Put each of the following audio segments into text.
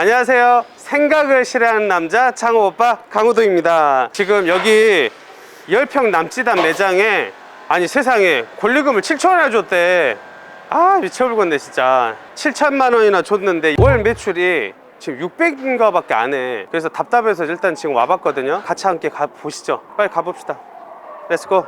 안녕하세요. 생각을 싫어하는 남자 창호 오빠 강호동입니다. 지금 여기 10평 남지단 매장에 아니 세상에 권리금을 7천 원이나 줬대. 아 미쳐버리겠네 진짜. 7천만 원이나 줬는데 월 매출이 지금 600인가 밖에 안 해. 그래서 답답해서 일단 지금 와봤거든요. 같이 함께 가보시죠. 빨리 가봅시다. 렛츠고.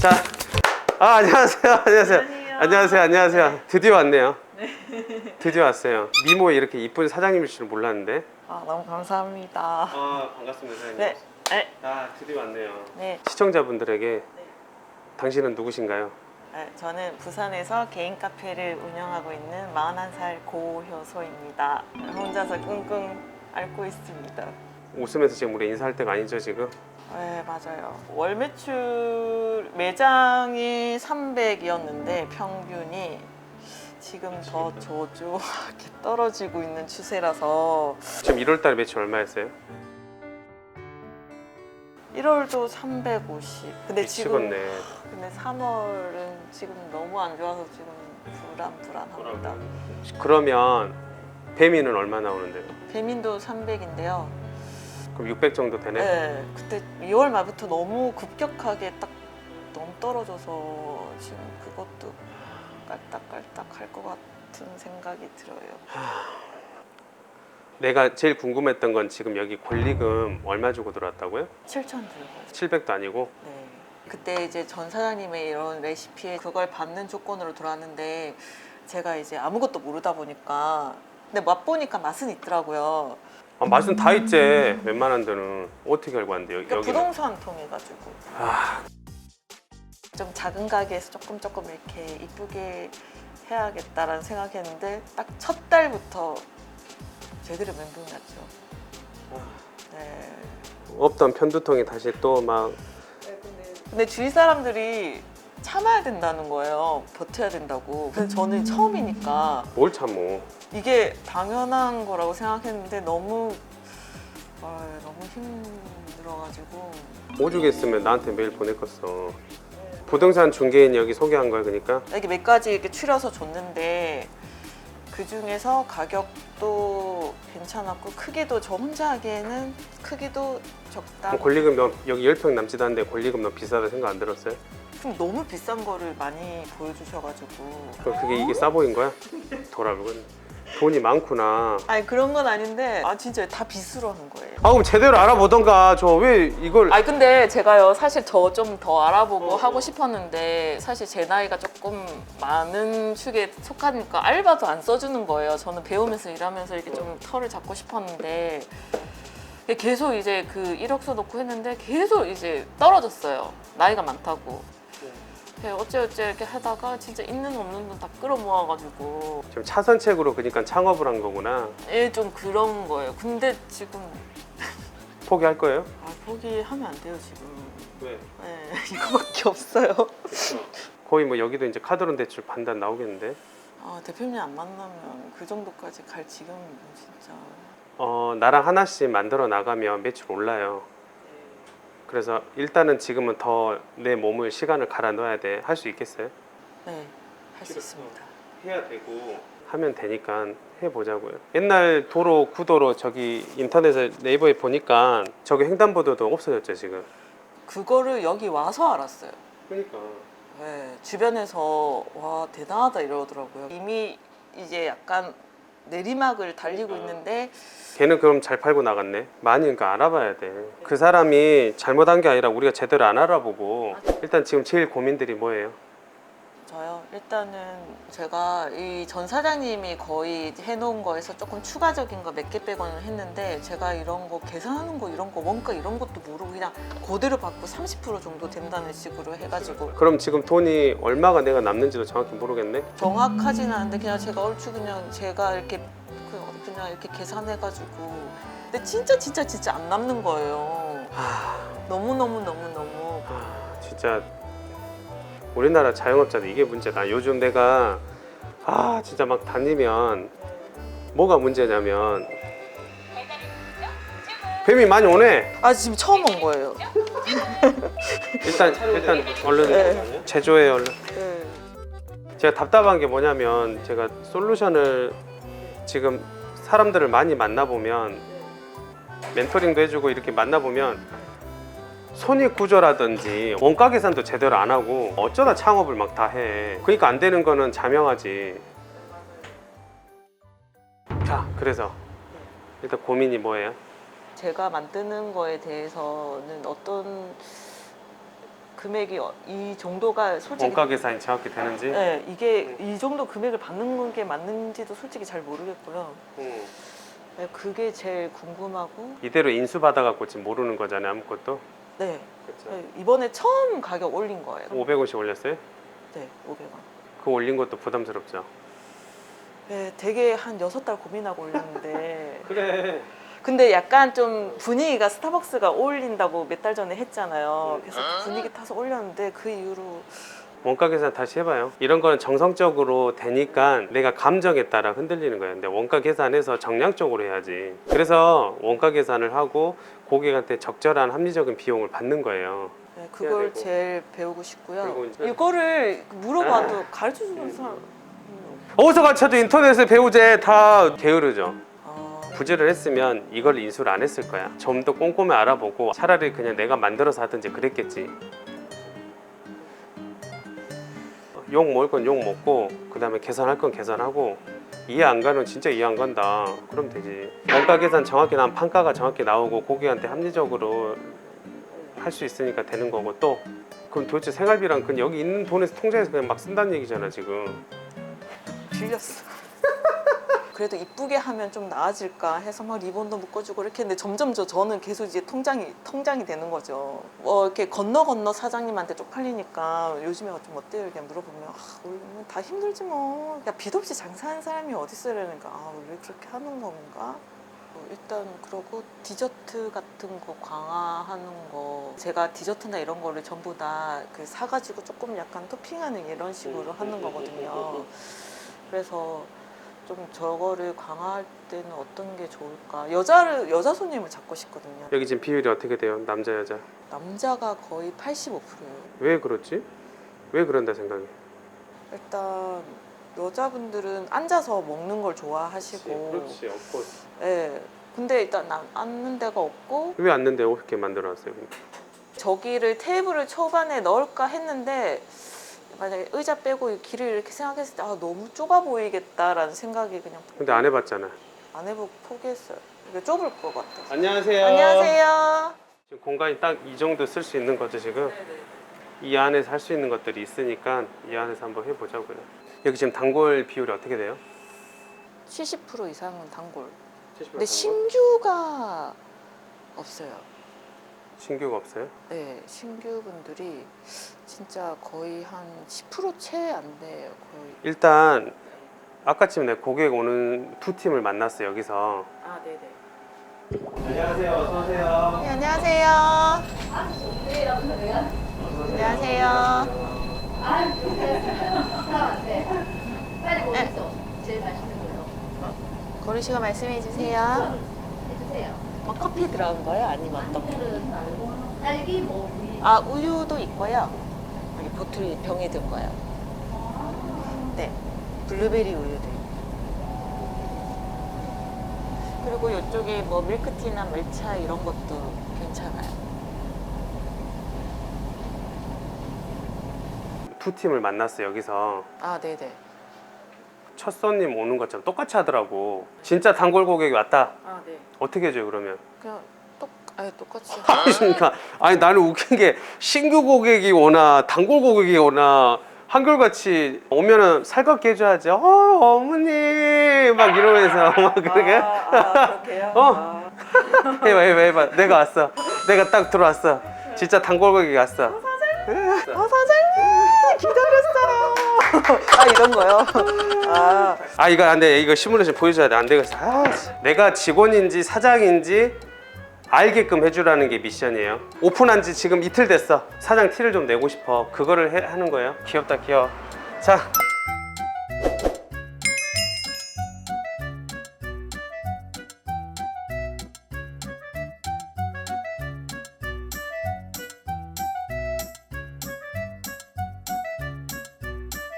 자, 아, 안녕하세요. 안녕하세요. 안녕하세요. 안녕하세요. 드디어 왔네요. 드디어 왔어요. 미모에 이렇게 이쁜 사장님일 줄은 몰랐는데. 아, 너무 감사합니다. 아, 반갑습니다, 사장님. 네. 네. 아, 드디어 왔네요. 네. 시청자분들에게 당신은 누구신가요? 네, 저는 부산에서 개인 카페를 운영하고 있는 41살 고효소입니다. 혼자서 끙끙 앓고 있습니다. 웃으면서 지금 우리 인사할 때가 아니죠, 지금? 네, 맞아요. 월 매출 매장이 300이었는데 평균이 지금 더 저조하게 떨어지고 있는 추세라서 지금 1월 달에 매출 얼마였어요? 1월도 350. 근데 지금 미치겠네. 근데 3월은 지금 너무 안 좋아서 지금 불안 불안합니다. 그러면 배미는 얼마 나오는데요? 배민도 300인데요. 그럼 600 정도 되네? 네. 그때 2월 말부터 너무 급격하게 딱 너무 떨어져서 지금 그것도 깔딱깔딱 할 것 같은 생각이 들어요. 내가 제일 궁금했던 건 지금 여기 권리금 얼마 주고 들어왔다고요? 7천 들어가요. 700도 아니고 네. 그때 이제 전 사장님의 이런 레시피에 그걸 받는 조건으로 들어왔는데 제가 이제 아무것도 모르다 보니까 근데 맛보니까 맛은 있더라고요. 아, 맛은 다 있지 웬만한 데는 어떻게 알고 왔는데 여기 그러니까 여기는 부동산 통해가지고 아, 좀 작은 가게에서 조금 조금 이렇게 이쁘게 해야겠다라는 생각했는데 딱 첫 달부터 제대로 멘붕 났죠. 네. 없던 편두통이 다시 또 막 근데 주위 사람들이 참아야 된다는 거예요. 버텨야 된다고. 근데 저는 처음이니까 뭘 참어 이게 당연한 거라고 생각했는데 너무 아, 너무 힘들어가지고 오죽했으면 나한테 메일 보냈겠어 부동산 중개인 여기 소개한 거야 그러니까 이게 몇 가지 이렇게 추려서 줬는데 그 중에서 가격도 괜찮았고 크기도 저 혼자 하기에는 크기도 적당. 권리금 너 여기 10평 남지도 않는데 권리금 너무 비싸다 생각 안 들었어요? 좀 너무 비싼 거를 많이 보여주셔가지고. 그럼 그게 이게 싸 보인 거야? 돌아보건 돈이 많구나 아니 그런 건 아닌데 아 진짜 다 빚으로 한 거예요. 아 그럼 제대로 알아보던가 저 왜 이걸 아니 근데 제가요 사실 저 좀 더 알아보고 어, 어. 하고 싶었는데 사실 제 나이가 조금 많은 축에 속하니까 알바도 안 써주는 거예요. 저는 배우면서 일하면서 이렇게 좀 털을 잡고 싶었는데 계속 이제 그 이력서 넣고 했는데 계속 이제 떨어졌어요. 나이가 많다고. 그래서 어째어째 이렇게 하다가 진짜 있는 없는 돈 다 끌어모아가지고 지금 차선책으로 그러니까 창업을 한 거구나 예 좀 그런 거예요. 근데 지금 포기할 거예요? 아, 포기하면 안 돼요 지금. 왜? 네, 이거밖에 없어요. 거의 뭐 여기도 이제 카드론 대출 반단 나오겠는데 아, 대표님 안 만나면 그 정도까지 갈 지경이면 진짜. 어 나랑 하나씩 만들어 나가면 매출 올라요 그래서 일단은 지금은 더 내 몸을 시간을 갈아 넣어야 돼 할 수 있겠어요? 네, 할 수 있습니다. 해야 되고 하면 되니까 해보자고요 옛날 도로 구도로 저기 인터넷에 네이버에 보니까 저기 횡단보도도 없어졌죠 지금 그거를 여기 와서 알았어요. 그러니까 네, 주변에서 와 대단하다 이러더라고요. 이미 이제 약간 내리막을 달리고 있는데 걔는 그럼 잘 팔고 나갔네. 많이 그러니까 알아봐야 돼 그 사람이 잘못한 게 아니라 우리가 제대로 안 알아보고 일단 지금 제일 고민들이 뭐예요? 저요. 일단은 제가 이 전 사장님이 거의 해놓은 거에서 조금 추가적인 거 몇 개 빼고는 했는데 제가 이런 거 계산하는 거 이런 거 원가 이런 것도 모르고 그냥 그대로 받고 30% 정도 된다는 식으로 해가지고. 그럼 지금 돈이 얼마가 내가 남는지도 정확히 모르겠네? 정확하진 않은데 그냥 제가 얼추 그냥 제가 이렇게 그- 그냥 이렇게 계산해가지고. 근데 진짜 진짜 진짜 안 남는 거예요. 하... 너무 너무 너무 너무. 아, 진짜 우리나라 자영업자도 이게 문제다. 요즘 내가 아 진짜 막 다니면 뭐가 문제냐면 뱀이 많이 오네. 아 지금 처음 온 거예요. 일단 일단 얼른 네. 제조해 얼른. 네. 제가 답답한 게 뭐냐면 제가 솔루션을 지금 사람들을 많이 만나 보면 멘토링도 해주고 이렇게 만나 보면 손익 구조라든지 원가 계산도 제대로 안 하고 어쩌다 창업을 막 다 해. 그러니까 안 되는 거는 자명하지. 자, 그래서 일단 고민이 뭐예요? 제가 만드는 거에 대해서는 어떤 금액이 어- 이 정도가 솔직히 원가 계산이 정확히 되는지. 네, 이게 이 정도 금액을 받는 게 맞는지도 솔직히 잘 모르겠고요. 음. 네, 그게 제일 궁금하고 이대로 인수 받아갖고 지금 모르는 거잖아요, 아무것도. 네, 그렇죠. 네, 이번에 처음 가격 올린 거예요. 500원씩 올렸어요? 네, 500원. 그 올린 것도 부담스럽죠. 네, 되게 한 여섯 달 고민하고 올렸는데 그래. 근데 약간 좀 분위기가 스타벅스가 올린다고 몇 달 전에 했잖아요. 그래서 그 분위기 타서 올렸는데 그 이후로 원가 계산 다시 해봐요. 이런 거는 정성적으로 되니까 내가 감정에 따라 흔들리는 거예요. 근데 원가 계산해서 정량적으로 해야지. 그래서 원가 계산을 하고 고객한테 적절한 합리적인 비용을 받는 거예요. 네, 그걸. 제일 배우고 싶고요. 그리고 이제- 이거를 물어봐도 가르쳐 주는 사람 음, 어디서 가르쳐도 인터넷에 배우제 다 게으르죠. 아, 부지를 했으면 이걸 인수를 안 했을 거야. 좀 더 꼼꼼히 알아보고 차라리 그냥 내가 만들어서 하든지 그랬겠지. 욕 먹을 건 욕 먹고 그 다음에 계산할 건 계산하고 이해 안 가는 진짜 이해 안 간다. 그럼 되지. 원가 계산 정확히 나면 판가가 정확히 나오고 고객한테 합리적으로 할 수 있으니까 되는 거고 또 그럼 도대체 생활비랑 그냥 여기 있는 돈에서 통장에서 그냥 막 쓴다는 얘기잖아 지금. 빌렸어. 그래도 이쁘게 하면 좀 나아질까 해서 막 리본도 묶어주고 이렇게 했는데 점점 저 저는 계속 이제 통장이 통장이 되는 거죠. 뭐 이렇게 건너 건너 사장님한테 쪽팔리니까 요즘에 좀 어때요? 이렇게 물어보면 아, 원래 다 힘들지 뭐. 야, 빚 없이 장사하는 사람이 어디 있어요? 이러니까 아, 원래 그렇게 하는 건가? 뭐 일단 그러고 디저트 같은 거 강화하는 거 제가 디저트나 이런 거를 전부 다 그 사가지고 조금 약간 토핑하는 이런 식으로 하는 거거든요. 그래서 좀 저거를 강화할 때는 어떤 게 좋을까? 여자를 여자 손님을 잡고 싶거든요. 여기 지금 비율이 어떻게 돼요? 남자 여자. 남자가 거의 85%예요. 왜 그렇지? 왜 그런다 생각해? 일단 여자분들은 앉아서 먹는 걸 좋아하시고, 그렇지, 없고. 예. 근데 일단 난 앉는 데가 없고 왜 앉는데 이렇게 만들어놨어요? 근데? 저기를 테이블을 초반에 넣을까 했는데 만약에 의자 빼고 이 길을 이렇게 생각했을 때 아, 너무 좁아 보이겠다라는 생각이 그냥 근데 안 해봤잖아. 안 해보고 포기했어요. 이게 좁을 것 같아서. 안녕하세요. 안녕하세요. 지금 공간이 딱 이 정도 쓸 수 있는 거죠 지금. 이 안에서 할 수 있는 것들이 있으니까 이 안에서 한번 해보자고요. 여기 지금 단골 비율이 어떻게 돼요? 70% 이상은 단골. 70% 근데 신규가 없어요. 신규가 없어요? 네, 신규 분들이 진짜 거의 한 10%채 안 돼요. 거의. 일단 아까쯤 내 고객 오는 두 팀을 만났어요 여기서. 아, 네, 네. 안녕하세요. 어서 오세요. 네, 안녕하세요. 안녕하세요. 빨리 뭐 있어? 제일 맛있는 걸로 고르시고 말씀해 주세요. 뭐 커피 들어간 거요? 아니면 어떤 거? 딸기 뭐 아, 우유도 있고요. 여기 보틀 병에 든 거요. 네, 블루베리 우유도 있고. 그리고 이쪽에 뭐 밀크티나 말차 이런 것도 괜찮아요. 두 팀을 만났어요 여기서. 아, 네네. 첫 손님 오는 것처럼 똑같이 하더라고. 진짜 단골 고객이 왔다. 아, 네. 어떻게 해줘요 그러면? 그냥 똑, 아니 똑같이. 그러니까 아니 나는 웃긴 게 신규 고객이 오나 단골 고객이 오나 한결같이 오면은 살갑게 해줘야지. 어 어머니 막 이러면서 막 그렇게 아, 아, 그렇게요? 어. 아. 해봐 해봐 해봐. 내가 왔어. 내가 딱 들어왔어. 진짜 단골 고객이 왔어. 아, 사장님! 기다렸어요! 아, 이런 거요? 아, 아 이거 안돼 이거 시뮬레이션 보여줘야 돼 안 되겠어. 아, 씨. 내가 직원인지 사장인지 알게끔 해주라는 게 미션이에요. 오픈한 지 지금 이틀 됐어. 사장 티를 좀 내고 싶어. 그거를 해- 하는 거예요. 귀엽다 귀여워. 자